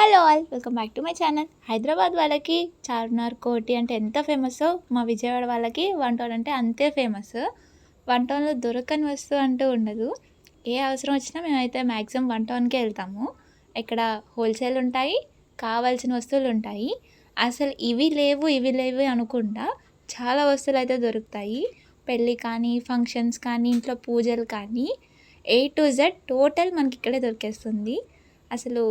Hello all welcome back to my channel. Hyderabad వాళ్ళకి చార్మినార్ కోటి అంటే ఎంత ఫేమస్ మా విజయవాడ వాళ్ళకి వన్ టౌన్ అంటే అంతే ఫేమస్. వన్ టౌన్లో దొరకని వస్తువు అంటూ ఉండదు. ఏ అవసరం వచ్చినా మేమైతే మ్యాక్సిమం వన్ టౌన్కే వెళ్తాము. ఇక్కడ హోల్సేల్ ఉంటాయి కావాల్సిన వస్తువులు ఉంటాయి. అసలు ఇవి లేవు ఇవి లేవు అనుకుంటా చాలా వస్తువులు అయితే దొరుకుతాయి. పెళ్ళి కానీ ఫంక్షన్స్ కానీ ఇంట్లో పూజలు కానీ ఏ టు జెడ్ టోటల్ మనకి ఇక్కడే దొరికేస్తుంది. అసలు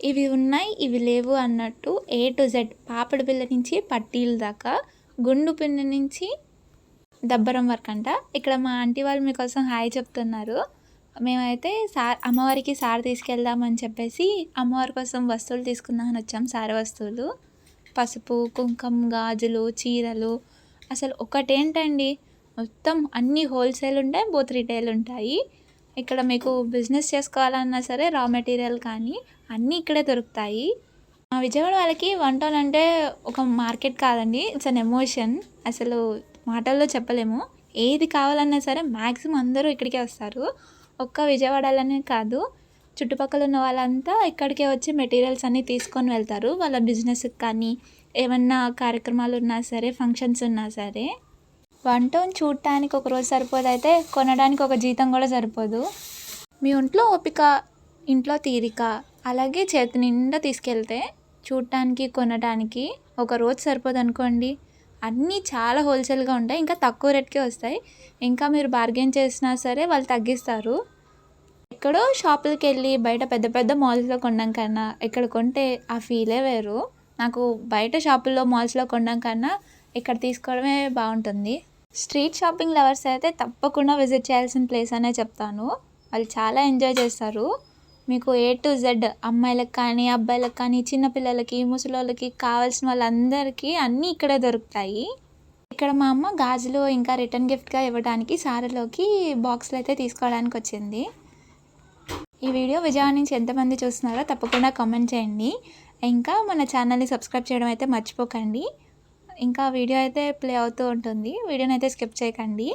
ఇవి ఉన్నాయి ఇవి లేవు అన్నట్టు ఏ టు జెడ్ పాపడి బిళ్ళ నుంచి పట్టీల దాకా గుండు పిండి నుంచి దబ్బరం వరకు అంట ఇక్కడ మా ఆంటీ వాళ్ళు మీకోసం హాయ్ చెప్తున్నారు. మేమైతే సార్ అమ్మవారికి సార్ తీసుకెళ్దామని చెప్పేసి అమ్మవారి కోసం వస్తువులు తీసుకుందామని వచ్చాం సార్ వస్తువులు. పసుపు కుంకుమ గాజులు చీరలు. అసలు ఒకటేంటండి? మొత్తం అన్ని హోల్సేల్ ఉంటాయి బోత్ రిటైల్ ఉంటాయి. ఇక్కడ మీకు బిజినెస్ చేసుకోవాలన్నా సరే రా మెటీరియల్ కానీ అన్నీ ఇక్కడే దొరుకుతాయి. మా విజయవాడ వాళ్ళకి వన్ టౌన్ అంటే ఒక మార్కెట్ కాదండి. ఇట్స్ అన్ ఎమోషన్ అసలు మాటల్లో చెప్పలేము. ఏది కావాలన్నా సరే మ్యాక్సిమం అందరూ ఇక్కడికే వస్తారు. ఒక్క విజయవాడలోనే కాదు. చుట్టుపక్కల ఉన్న వాళ్ళంతా ఇక్కడికే వచ్చి మెటీరియల్స్ అన్నీ తీసుకొని వెళ్తారు. వాళ్ళ బిజినెస్కి కానీ ఏమన్నా కార్యక్రమాలు ఉన్నా సరే ఫంక్షన్స్ ఉన్నా సరే. వన్ టౌన్ చూడటానికి ఒక రోజు సరిపోదు అయితే కొనడానికి ఒక జీతం కూడా సరిపోదు. మీ ఒంట్లో ఓపిక ఇంట్లో తీరిక అలాగే చేతి నిండా తీసుకెళ్తే చూడటానికి కొనడానికి ఒక రోజు సరిపోదు అనుకోండి. అన్నీ చాలా హోల్సేల్గా ఉంటాయి. ఇంకా తక్కువ రేట్కే వస్తాయి. ఇంకా మీరు బార్గెన్ చేసినా సరే వాళ్ళు తగ్గిస్తారు. ఎక్కడో షాపులకి వెళ్ళి బయట పెద్ద పెద్ద మాల్స్లో కొనడం కన్నా ఇక్కడ కొంటే ఆ ఫీలే వేరు. నాకు బయట షాపుల్లో మాల్స్లో కొనడం కన్నా ఇక్కడ తీసుకోవడమే బాగుంటుంది. స్ట్రీట్ షాపింగ్ లవర్స్ అయితే తప్పకుండా విజిట్ చేయాల్సిన ప్లేస్ అనే చెప్తాను. వాళ్ళు చాలా ఎంజాయ్ చేస్తారు. మీకు ఏ టు జెడ్ అమ్మాయిలకు కానీ అబ్బాయిలకు కానీ చిన్నపిల్లలకి ముసలోళ్ళకి కావాల్సిన వాళ్ళందరికీ అన్నీ ఇక్కడే దొరుకుతాయి. ఇక్కడ మా అమ్మ గాజులు ఇంకా రిటర్న్ గిఫ్ట్గా ఇవ్వడానికి సారలోకి బాక్స్లు అయితే తీసుకోవడానికి వచ్చింది. ఈ వీడియో విజయవాడ నుంచి ఎంతమంది చూస్తున్నారో తప్పకుండా కామెంట్ చేయండి. ఇంకా మన ఛానల్ని సబ్స్క్రైబ్ చేయడం అయితే మర్చిపోకండి. ఇంకా వీడియో అయితే ప్లే అవుతూ ఉంటుంది. వీడియోని అయితే స్కిప్ చేయకండి.